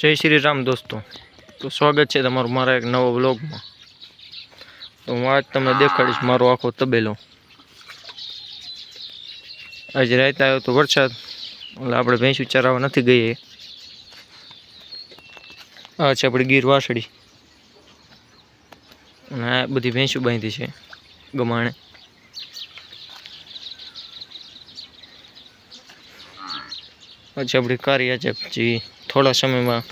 જય શ્રી રામ દોસ્તો. તો સ્વાગત છે તમારું મારા એક નવો બ્લોગમાં તો હું આજ તમને દેખાડીશ મારો આખો તબેલો. આજે રાત આવ્યો તો વરસાદ, એટલે આપણે ભેંસ ચરાવવા નથી ગઈએ. આ છે આપણી ગીર વાસળી. અને આ બધી ભેંસું બાંધી છે, ગમાણે. પછી આપણી કારિયા છે પછી થોડા સમયમાં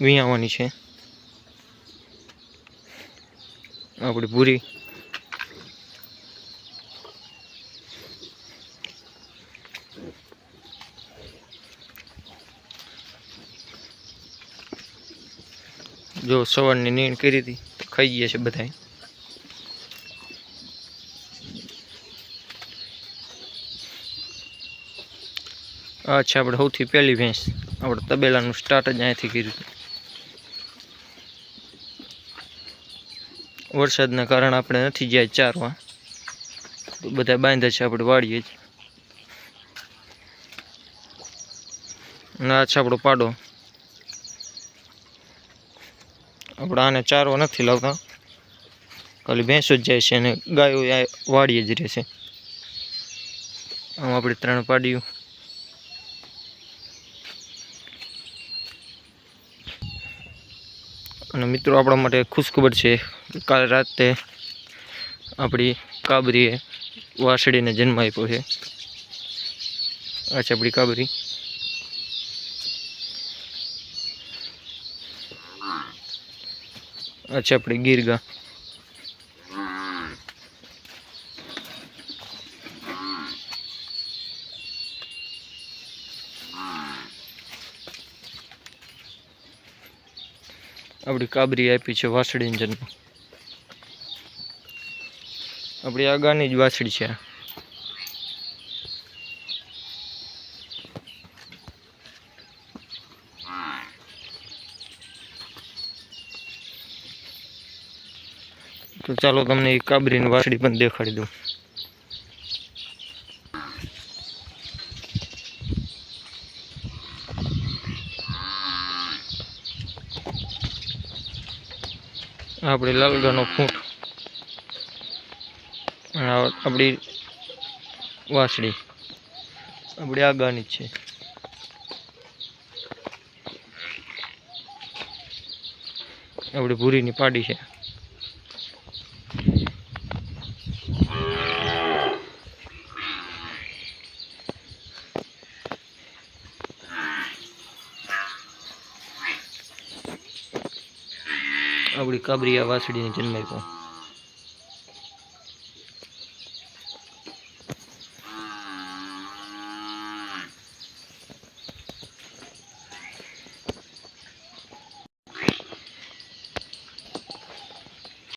વિયાવાની છે. આપણી પૂરી જો સવારની નીણ કરી હતી ખાઈ ગયા છે બધાય. આ છે આપણે સૌથી પહેલી ભેંસ. આપણે તબેલાનું સ્ટાર્ટ જ અહીંયાથી કર્યું. વરસાદના કારણે આપણે નથી જાય ચારવા. તો બધા બાંધ્યા છે, આપણે વાળીએ જ. ના છે આપણો પાડો. આપણે આને ચારવા નથી લાવતા. ખાલી ભેંસો જ જાય છે અને ગાયો વાળીએ જ રહેશે આમ આપણે ત્રણ પાડ્યું અને મિત્રો, આપણા માટે ખુશખબર છે, કાલ રાતે આપણી કાબરીએ વાસળીને જન્મ આપ્યો છે. આ છે આપણી કાબરી. આ છે આપણી ગીરગા. આપણી કાબરી આપી છે વાસળીને જન્મ આપણી આગાની જ વાસળી છે. તો ચાલો તમને એ કાબરીની વાસળી પણ દેખાડી દઉં. આપણી લાલગાનો ફૂંટ. આપણી વાસળી. આપણી આગાની જ છે. આપણી ભૂરીની પાડી છે. આપણી કાબરિયા વાસળીને જન્મ આપ્યો